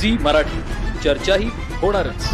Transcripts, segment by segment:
Zee Marathi. चर्चाही होणारच.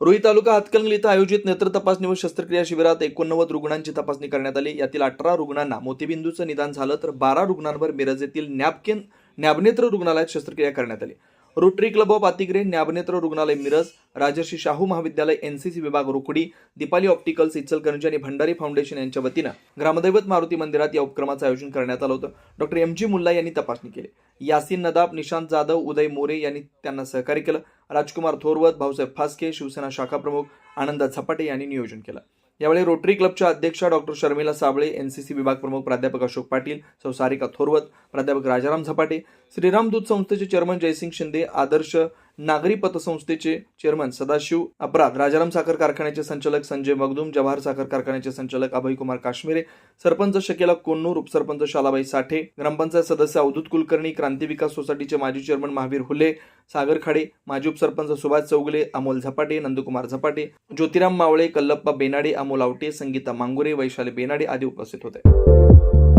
रोही तालुका हातकणंगले इथं आयोजित नेत्र तपासणी व शस्त्रक्रिया शिबिरात एकोणनव्वद रुग्णांची तपासणी करण्यात आली. यातील अठरा रुग्णांना मोतीबिंदूचं निदान झालं तर बारा रुग्णांवर मिरज येथील नॅपकिन नॅबनेत्र रुग्णालयात शस्त्रक्रिया करण्यात आली. रोटरी क्लब ऑफ अतिग्रे ज्ञाबनेत्र रुग्णालय मिरज राजर्षी शाहू महाविद्यालय एनसीसी विभाग रोकडी दीपाली ऑप्टिकल्स इचलकरंजी आणि भंडारी फाउंडेशन यांच्या वतीनं ग्रामदैवत मारुती मंदिरात या उपक्रमाचं आयोजन करण्यात आलं होतं. डॉक्टर एम जी मुल्ला यांनी तपासणी केली. यासिन नदाब निशांत जाधव उदय मोरे यांनी त्यांना सहकार्य केलं. राजकुमार थोरवत भाऊसाहेब फासके शिवसेना शाखा प्रमुख आनंद झपाटे यांनी नियोजन केलं. यावेळी रोटरी क्लबच्या अध्यक्षा डॉक्टर शर्मिला साबळे एनसीसी विभाग प्रमुख प्राध्यापक अशोक पाटील सौ सारिका थोरवत प्राध्यापक राजाराम झपाटे श्रीराम दूध संस्थेचे चेअरमन जयसिंग शिंदे आदर्श नागरी पतसंस्थेचे चेअरमन सदाशिव अपराध राजाराम साखर कारखान्याचे संचालक संजय मगदूम जवाहर साखर कारखान्याचे संचालक अभयकुमार काश्मीरे सरपंच शकेला कोन्नूर उपसरपंच शालाबाई साठे ग्रामपंचायत सदस्य अवधूत कुलकर्णी क्रांती विकास सोसायटीचे माजी चेअरमन महावीर हुले सागर खाडे माजी उपसरपंच सुभाष चौगुले अमोल झपाटे नंदकुमार झपाटे ज्योतिराम मावळे कल्लप्पा बेनाडे अमोल आवटे संगीता मांगुरे वैशाली बेनाडे आदी उपस्थित होते.